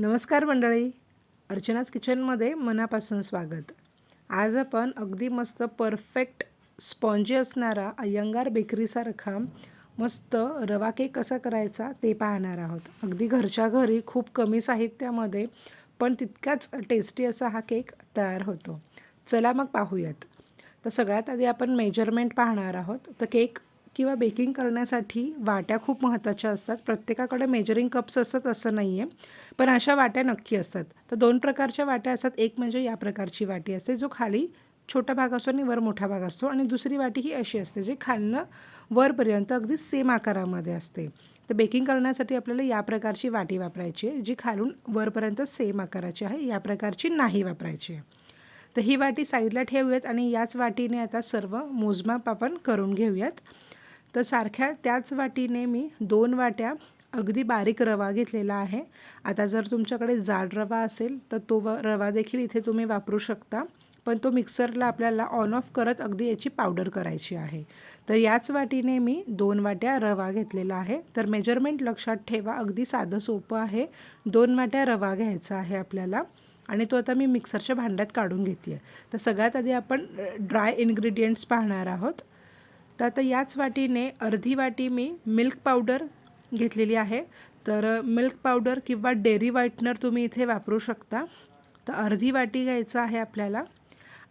नमस्कार मंडळी. अर्चनाच किचनमध्ये मनापासून स्वागत. आज आपण अगदी मस्त परफेक्ट स्पॉन्जी असणारा अय्यंगार बेकरीसारखा मस्त रवा केक कसा करायचा ते पाहणार आहोत. अगदी घरच्या घरी खूप कमी साहित्यामध्ये पण तितकाच टेस्टी असा हा केक तयार होतो. चला मग पाहूयात. तर सगळ्यात आधी आपण मेजरमेंट पाहणार आहोत. तर केक किंवा बेकिंग करण्यासाठी वाट्या खूप महत्त्वाच्या असतात. प्रत्येकाकडे मेजरिंग कप्स असतात असं नाही आहे पण अशा वाट्या नक्की असतात. तर दोन प्रकारच्या वाट्या असतात. एक म्हणजे या प्रकारची वाटी असते जो खाली छोटा भाग असतो आणि वर मोठा भाग असतो. आणि दुसरी वाटी ही अशी असते जी खालनं वरपर्यंत अगदी सेम आकारामध्ये असते. तर बेकिंग करण्यासाठी आपल्याला या प्रकारची वाटी वापरायची आहे जी खालून वरपर्यंत सेम आकाराची आहे. या प्रकारची नाही वापरायची आहे. तर ही वाटी साईडला ठेवूयात आणि याच वाटीने आता सर्व मोजमाप आपण करून घेऊयात. तर सारख्या त्याच वाटीने मी दोन वाट्या अगदी बारीक रवा घेतलेला आहे. आता जर तुमच्याकडे जाड रवा असेल तर तो व रवा देखील इथे तुम्ही वापरू शकता. पण तो मिक्सरला आपल्याला ऑन ऑफ करत अगदी याची पावडर करायची आहे. तर याच वाटीने मी दोन वाट्या रवा घेतलेला आहे. तर मेजरमेंट लक्षात ठेवा अगदी साधं सोपं आहे. दोन वाट्या रवा घ्यायचा आहे आपल्याला आणि तो आता मी मिक्सरच्या भांड्यात काढून घेते आहे तर सगळ्यात आधी आपण ड्राय इन्ग्रेडियंट्स पाहणार आहोत. तर आता याच वाटीने अर्धी वाटी मी मिल्क पावडर घेतलेली आहे. तर मिल्क पावडर किंवा डेअरी व्हाईटनर तुम्ही इथे वापरू शकता. तर अर्धी वाटी घ्यायचं आहे आपल्याला.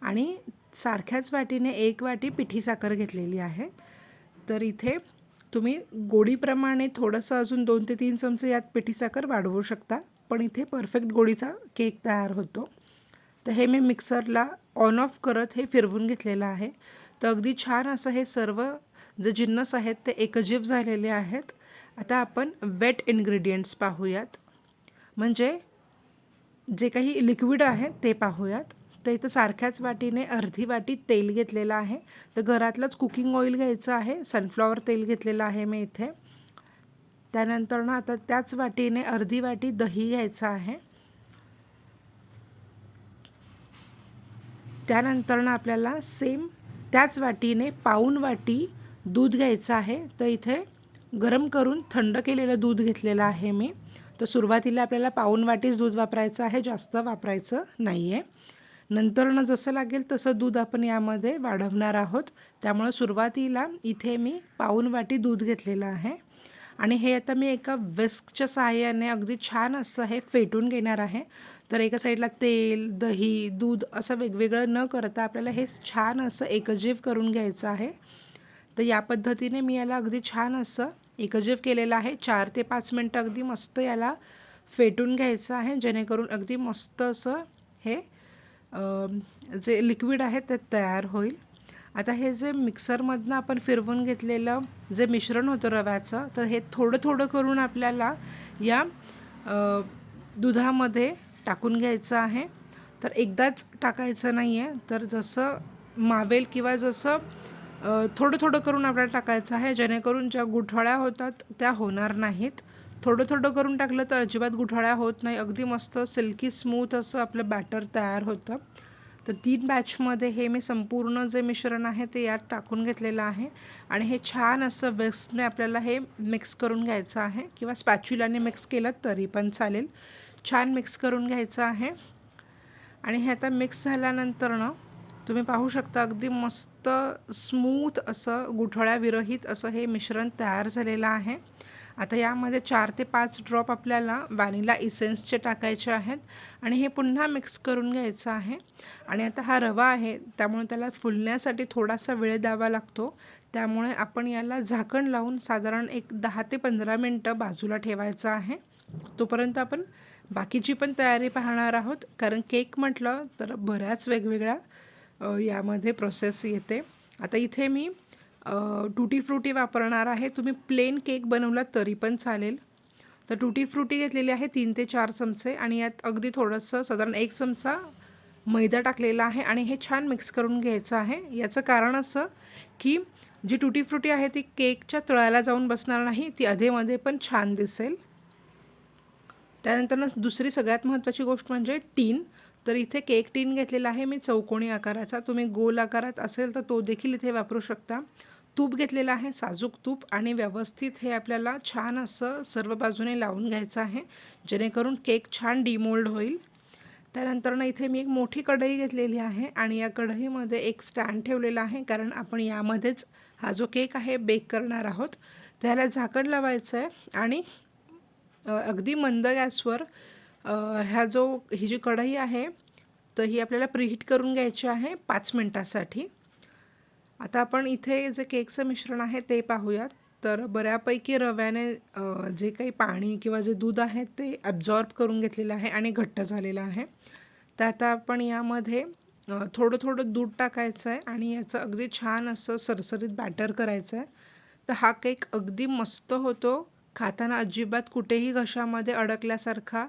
आणि सारख्याच वाटीने एक वाटी पिठी साखर घेतलेली आहे. तर इथे तुम्ही गोडीप्रमाणे थोडंसं अजून दोन ते तीन चमचे यात पिठी साखर वाढवू शकता. पण इथे परफेक्ट गोडीचा केक तयार होतो. तर हे मी मिक्सरला ऑन ऑफ करत हे फिरवून घेतलेलं आहे. तर अगदी छान असं हे सर्व जे जिन्नस आहेत ते एकजीव झालेले आहेत. आता आपण वेट इन्ग्रेडियंट्स पाहूयात. म्हणजे जे काही लिक्विड आहे ते पाहूयात. तर इथं सारख्याच वाटीने अर्धी वाटी तेल घेतलेलं आहे. तर घरातलंच कुकिंग ऑइल घ्यायचं आहे. सनफ्लॉवर तेल घेतलेलं आहे मी इथे. त्यानंतर ना आता त्याच वाटीने अर्धी वाटी दही घ्यायचं आहे. त्यानंतर ना आपल्याला सेम त्याच वाटीने पाऊन वाटी दूध घ्यायचं आहे. तर इथे गरम करून थंड केलेलं दूध घेतलेलं आहे मी. तर सुरुवातीला आपल्याला पाऊन वाटीच दूध वापरायचं आहे. जास्त वापरायचं नाही आहे नंतरनं जसं लागेल तसं दूध आपण यामध्ये वाढवणार आहोत. त्यामुळं सुरुवातीला इथे मी पाऊन वाटी दूध घेतलेलं आहे. आणि हे आता मी एका विस्कच्या सहाय्याने अगदी छान असं हे फेटून घेणार आहे. तर एका साईडला तेल दही दूध असं वेगवेगळं न करता आपल्याला हे छान असं एकजीव करून घ्यायचं आहे. तर या पद्धतीने मी याला अगदी छान असं एकजीव केलेलं आहे. चार ते पाच मिनटं अगदी मस्त याला फेटून घ्यायचं आहे जेणेकरून अगदी मस्त असं हे जे लिक्विड आहे ते तयार होईल. आता हे जे मिक्सरमधनं आपण फिरवून घेतलेलं जे मिश्रण होतं रव्याचं तर हे थोडं थोडं करून आपल्याला या दुधामध्ये टाकून घ्यायचं आहे. तर एकदाच टाकायचं नाही आहे तर जसं मावेल किंवा जसं थोडं थोडं करून आपल्याला टाकायचं आहे जेणेकरून ज्या गुठळ्या होतात त्या होणार नाहीत. थोडं थोडं करून टाकलं तर अजिबात गुठळ्या होत नाही. अगदी मस्त सिल्की स्मूथ असं आपलं बॅटर तयार होतं. तर तीन बॅचमध्ये हे मी संपूर्ण जे मिश्रण आहे ते यात टाकून घेतलेलं आहे. आणि हे छान असं वेस्टने आपल्याला हे मिक्स करून घ्यायचं आहे. किंवा स्पॅच्युलाने मिक्स केलं तरी पण चालेल. छान मिक्स करून घ्यायचं आहे. आणि हे आता मिक्स झाल्यानंतरनं तुम्ही पाहू शकता अगदी मस्त स्मूथ असं गुठळ्या विरहित असं हे मिश्रण तयार झालेलं आहे. आता यामध्ये चार ते पाच ड्रॉप आपल्याला व्हॅनिला इसेन्सचे टाकायचे आहेत. आणि हे पुन्हा मिक्स करून घ्यायचं आहे. आणि आता हा रवा आहे त्यामुळे त्याला फुलण्यासाठी थोडासा वेळ द्यावा लागतो. त्यामुळे आपण याला झाकण लावून साधारण एक दहा ते पंधरा मिनटं बाजूला ठेवायचं आहे. तोपर्यंत आपण बाकीची पण तयारी पाहणार आहोत. कारण केक म्हटलं तर बऱ्याच वेगवेगळ्या यामध्ये प्रोसेस येते. आता इथे मी टुटी फ्रुटी वापरणार आहे. तुम्ही प्लेन केक बनवला तरी पण चालेल. तर टुटी फ्रुटी घेतलेली आहे तीन ते चार चमचे आणि यात अगदी थोडंसं साधारण एक चमचा मैदा टाकलेला आहे आणि हे छान मिक्स करून घ्यायचं आहे. याचं कारण असं की जी टुटी फ्रुटी आहे ती केकच्या तळाला जाऊन बसणार नाही ती अधेमध्ये पण छान दिसेल. त्यानंतर दुसरी सगळ्यात महत्त्वाची गोष्ट म्हणजे टीन. तर इथे केक टीन घेतलेला आहे मी चौकोनी आकाराचा. तुम्ही गोल आकारात असेल तर तो देखील इथे वापरू शकता. तूप घेतलेलं आहे साजूक तूप आणि व्यवस्थित हे आपल्याला छान असं सर्व बाजूने लावून घ्यायचं आहे. जेणेकरून केक छान डिमोल्ड होईल. त्यानंतर ना इथे मी एक मोठी कढई घेतलेली आहे आणि या कढईमध्ये एक स्टँड ठेवलेला आहे कारण आपण यामध्येच हा जो केक आहे बेक करणार आहोत. त्याला झाकण लावायचं आहे आणि अगदी मंद गॅसवर ह्या जो ही जी कढई आहे तर ही आपल्याला प्रीहीट करून घ्यायची आहे पाच मिनटासाठी. आता आपण इथे जे केकचं मिश्रण आहे ते पाहूयात. तर बऱ्यापैकी रव्याने जे काही पाणी किंवा जे दूध आहे ते ॲब्झॉर्ब करून घेतलेलं आहे आणि घट्ट झालेलं आहे. तर आता आपण यामध्ये थोडं थोडं दूध टाकायचं आहे आणि याचं अगदी छान असं सरसरीत बॅटर करायचं आहे तर हा केक अगदी मस्त होतो. खाताना अजिबात कुठेही घशामध्ये अडकल्यासारखा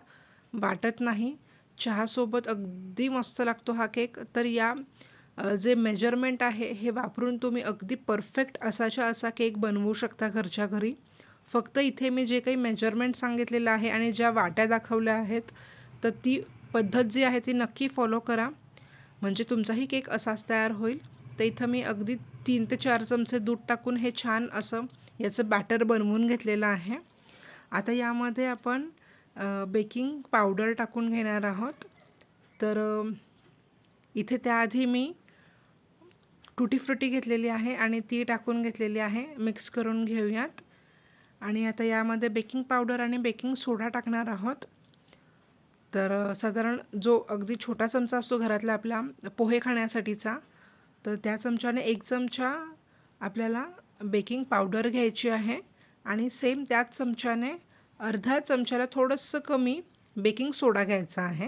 वाटत नाही. चहासोबत अगदी मस्त लागतो हा केक. तर या जे मेजरमेंट आहे हे वापरून तुम्ही अगदी परफेक्ट असाच्या असा केक बनवू शकता घरच्या घरी. फक्त इथे मी जे काही मेजरमेंट सांगितलेलं आहे आणि ज्या वाट्या दाखवल्या आहेत तर ती पद्धत जी आहे ती नक्की फॉलो करा. म्हणजे तुमचाही केक असाच तयार होईल. तर इथं मी अगदी तीन ते चार चमचे दूध टाकून हे छान असं याचं बॅटर बनवून घेतलेलं आहे. आता यामध्ये आपण बेकिंग पावडर टाकून घेणार आहोत. तर इथे त्याआधी मी टुटी फ्रुटी घेतलेली आहे आणि ती टाकून घेतलेली आहे. मिक्स करून घेऊयात. आणि आता यामध्ये बेकिंग पावडर आणि बेकिंग सोडा टाकणार आहोत. तर साधारण जो अगदी छोटा चमचा असतो घरातला आपला पोहे खाण्यासाठीचा तर त्या चमच्याने एक चमचा आपल्याला बेकिंग पावडर घ्यायची आहे आणि सेम त्याच चमच्याने अर्धा चमच्याला थोडंसं कमी बेकिंग सोडा घ्यायचा आहे.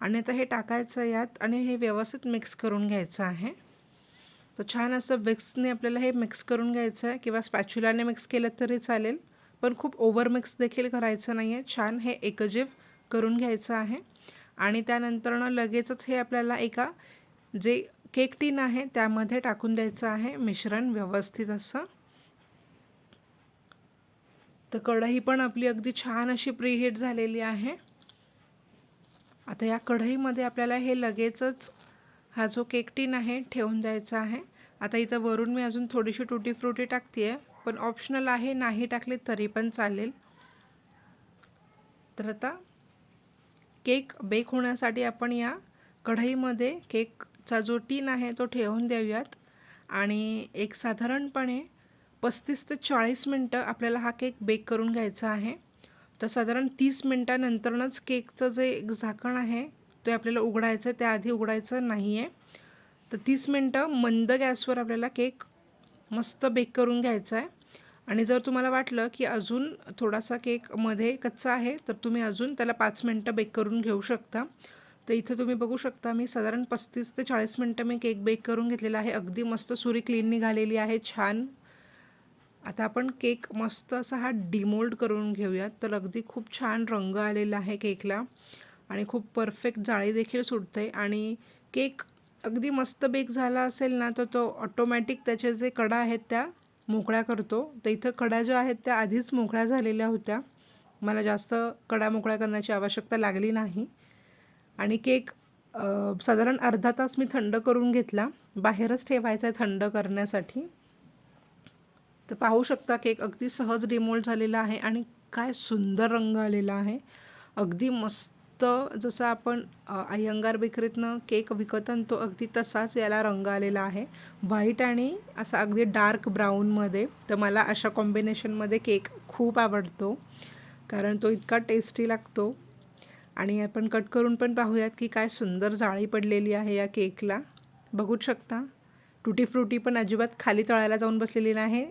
आणि आता हे टाकायचं यात आणि हे व्यवस्थित मिक्स करून घ्यायचं आहे. तर छान असं विक्सने आपल्याला हे मिक्स करून घ्यायचं आहे. किंवा स्पॅच्युलाने मिक्स केलं तरी चालेल. पण खूप ओव्हर मिक्स देखील करायचं नाही आहे छान हे एकजीव करून घ्यायचं आहे. आणि त्यानंतरनं लगेचच हे आपल्याला एका जे केक टीन आहे त्यामध्ये टाकून द्यायचं आहे मिश्रण व्यवस्थित असं. तर कढई पण आपली अगदी छान अशी प्रीहीट झालेली आहे. आता या कढईमध्ये आपल्याला हे लगेचच हा जो केक टीन आहे ठेवून द्यायचा आहे. आता इथं वरून मी अजून थोडीशी टुटी फ्रुटी टाकते आहे पण ऑप्शनल आहे नाही टाकली तरी पण चालेल. तर आता केक बेक होण्यासाठी आपण या कढईमध्ये केक चा जो टीन आहे तो ठेवून देऊयात. आणि एक साधारणपणे पस्तीस ते चाळीस मिनटं आपल्याला हा केक बेक करून घ्यायचा आहे. तर साधारण तीस मिनटानंतरनंच केकचं जे एक झाकण आहे ते आपल्याला उघडायचं आहे त्याआधी उघडायचं नाही आहे तर तीस मिनटं मंद गॅसवर आपल्याला केक मस्त बेक करून घ्यायचा आहे आणि जर तुम्हाला वाटलं की अजून थोडासा केकमध्ये कच्चा आहे तर तुम्ही अजून त्याला पाच मिनटं बेक करून घेऊ शकता. तर इथं तुम्ही बघू शकता मी साधारण पस्तीस ते चाळीस मिनटं मी केक बेक करून घेतलेला आहे. अगदी मस्त सुरी क्लीन निघालेली आहे छान. आता आपण केक मस्त असा हा डिमोल्ड करून घेऊयात तर अगदी खूप छान रंग आलेला आहे केकला आणि खूप परफेक्ट जाळी देखील सुटते आणि केक अगदी मस्त बेक झाला असेल ना तर तो ऑटोमॅटिक त्याचे जे कडा आहेत त्या मोकळ्या करतो. तर इथं कडा ज्या आहेत त्या आधीच मोकळ्या झालेल्या होत्या. मला जास्त कडा मोकळ्या करण्याची आवश्यकता लागली नाही. आणि केक साधारण अर्धा तास मी थंड करून घेतला. बाहेरच ठेवायचा आहे थंड करण्यासाठी. तर पाहू शकता केक अगदी सहज डिमोल्ड झालेला आहे आणि काय सुंदर रंग आलेला आहे. अगदी मस्त जसं आपण अय्यंगार बेकरीतनं केक विकत आणतो अगदी तसाच याला रंग आलेला आहे. व्हाईट आणि असा अगदी डार्क ब्राऊनमध्ये तर मला अशा कॉम्बिनेशनमध्ये केक खूप आवडतो. कारण तो इतका टेस्टी लागतो. आणि आपण कट करून पण पाहूयात की काय सुंदर जाळी पडलेली आहे या केकला. बघूच शकता. टुटी फ्रुटी पण अजिबात खाली तळायला जाऊन बसलेली नाही.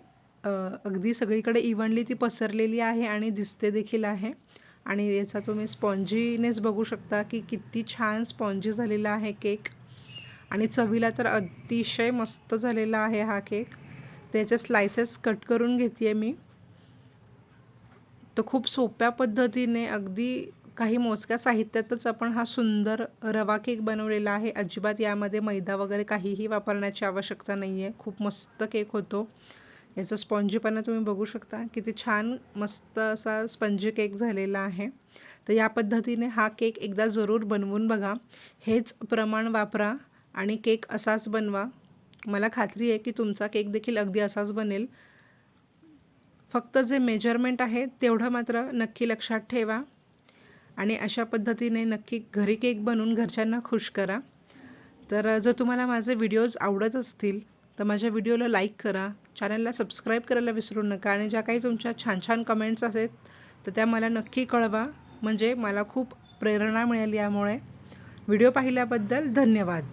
अगदी सगळीकडे इव्हनली ती पसरलेली आहे आणि दिसते देखील आहे. आणि याचा तुम्ही स्पॉन्जीनेस बघू शकता की किती छान स्पॉन्जी झालेला आहे केक. आणि चवीला तर अतिशय मस्त झालेला आहे हा केक. त्याचे स्लायसेस कट करून घेते आहे मी. तर खूप सोप्या पद्धतीने अगदी काही मोजक्या साहित्यातच आपण हा सुंदर रवा केक बनवलेला आहे. अजिबात यामध्ये मैदा वगैरे काहीही वापरण्याची आवश्यकता नाही आहे खूप मस्त केक होतो. याचं स्पॉन्जीपणा तुम्ही बघू शकता. किती छान मस्त असा स्पंजी केक झालेला आहे. तर या पद्धतीने हा केक एकदा जरूर बनवून बघा. हेच प्रमाण वापरा आणि केक असाच बनवा. मला खात्री आहे की तुमचा केक देखील अगदी असाच बनेल. फक्त जे मेजरमेंट आहे तेवढं मात्र नक्की लक्षात ठेवा. आणि अशा पद्धतीने नक्की घरी केक बनवून घरच्यांना खुश करा. तर जर तुम्हाला माझे व्हिडिओज आवडत असतील तर माझ्या व्हिडिओला लाईक करा. चॅनलला सबस्क्राईब करायला विसरू नका आणि ज्या काही तुमच्या छान छान कमेंट्स आहेत तर त्या मला नक्की कळवा. म्हणजे मला खूप प्रेरणा मिळेल यामुळे. व्हिडिओ पाहिल्याबद्दल धन्यवाद.